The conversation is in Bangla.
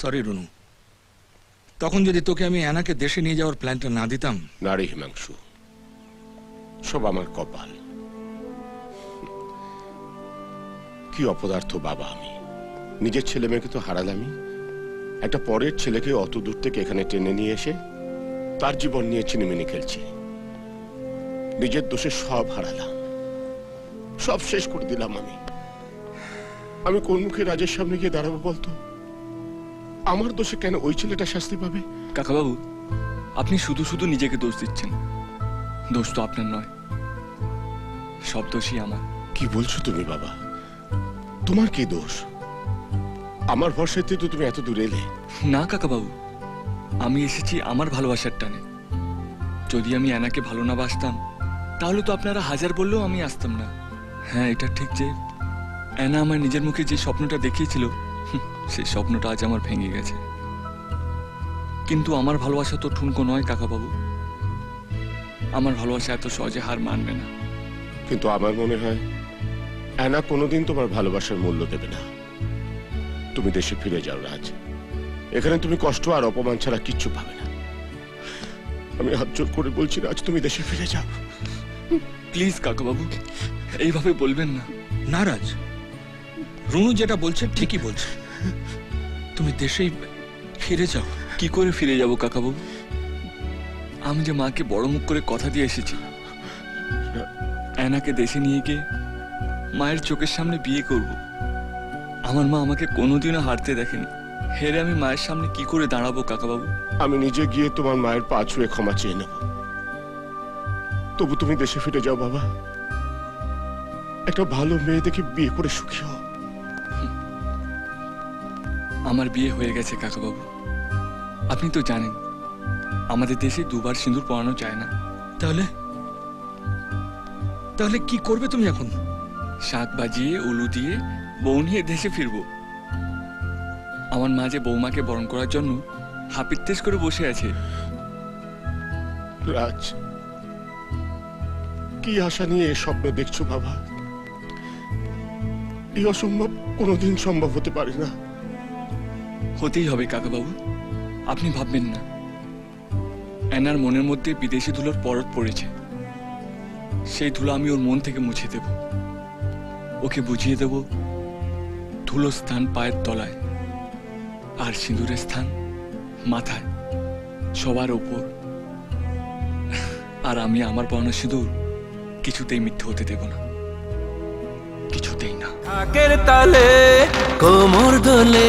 সরি রুনু তখন যদি তোকে আমি অ্যানাকে দেশে নিয়ে যাওয়ার প্ল্যানটা না দিতাম? নারী হিমাংশু, সব আমার কপাল। কি অপদার্থ বাবা আমি। নিজের ছেলে মেয়েকে তো হারালামই। একটা পরের ছেলেকে অত দূর থেকে এখানে টেনে নিয়ে এসে তার জীবন নিয়ে চিনিমিনি খেলছি। নিজের দোষে সব হারালাম। সব শেষ করে দিলাম আমি। আমি কোন মুখে রাজের সামনে গিয়ে দাঁড়াবো বলতো? আমার দোষে কেন ওই ছেলেটা শাস্তি পাবে? কাকাবাবু আপনি শুধু শুধু নিজেকে দোষ দিচ্ছেন। দোষ তো আপনার নয়। সব দোষই আমার। কি বলছো তুমি বাবা? তোমার কি দোষ? আমার ভরসাতে তো তুমি এত দূর এলে। না কাকাবাবু। আমি এসেছি আমার ভালোবাসার টানে। যদি আমি অ্যানাকে ভালো না বাসতাম তাহলে তো আপনারা হাজার বললেও আমি আসতাম না। হ্যাঁ এটা ঠিক যে অ্যানা আমার নিজের মুখে যে স্বপ্নটা দেখিয়েছিল সেই স্বপ্নটা আজ আমার ভেঙে গেছে। কিন্তু আমার ভালোবাসা তো ঠুনকো নয় কাকাবাবু। আমার ভালোবাসা এত সহজে হার মানবে না। কিন্তু আমার মনে হয় অ্যানা কোনোদিন তোমার ভালোবাসার মূল্য দেবে না। তুমি দেশে ফিরে যাও রাজ। এখানে তুমি কষ্ট আর অপমান ছাড়া কিচ্ছু পাবে না। আমি হাত জোর করে বলছি রাজ তুমি দেশে ফিরে যাও। প্লিজ কাকাবাবু এইভাবে বলবেন না। নারাজ রুনু যেটা বলছে ঠিকই বলছে। তুমি দেশেই ফিরে যাও। কি করে ফিরে যাব কাকাবাবু? আমি যে মাকে বড় মুখ করে কথা দিয়ে এসেছি অ্যানাকে দেশে নিয়ে গিয়ে মায়ের চোখের সামনে বিয়ে করব। আমার মা আমাকে কোনোদিনও হারতে দেখেনি। হেরে আমি মায়ের সামনে কি করে দাঁড়াবো কাকাবাবু? আমি নিজে গিয়ে তোমার মায়ের পা ছুঁয়ে ক্ষমা চেয়ে নেব। তবু তুমি দেশে ফিরে যাও বাবা। একটা ভালো মেয়ে দেখে বিয়ে করে সুখী হও। আমার বিয়ে হয়ে গেছে কাকাবাবু। আপনি তো জানেন আমাদের দেশে দুবার সিঁদুর পরানো যায় না। তাহলে? তাহলে কি করবে তুমি এখন? শাক বাজিয়ে উলু দিয়ে বউ নিয়ে দেশে ফিরবো। আমার মা যে বৌমাকে বরণ করার জন্য হাপিত্তেশ করে বসে আছে। রাজ কি আশা নিয়ে এ স্বপ্ন দেখছ বাবা? এই অসম্ভব কোনোদিন সম্ভব হতে পারে না। হতেই হবে কাকাবাবু। আপনি ভাববেন না। অ্যানার মনের মধ্যে বিদেশি ধুলোর পরত পড়েছে। সেই ধুলো আমি ওর মন থেকে মুছে দেব। ওকে বুঝিয়ে দেব, ধুলো স্থান পায়ের তলায় আর সিঁদুরের স্থান মাথায়, সবার ওপর। আর আমি আমার পরানো সিঁদুর কিছুতেই মিথ্যে হতে দেব না। কিছুতেই না। ঢাকের তালে কোমর দোলে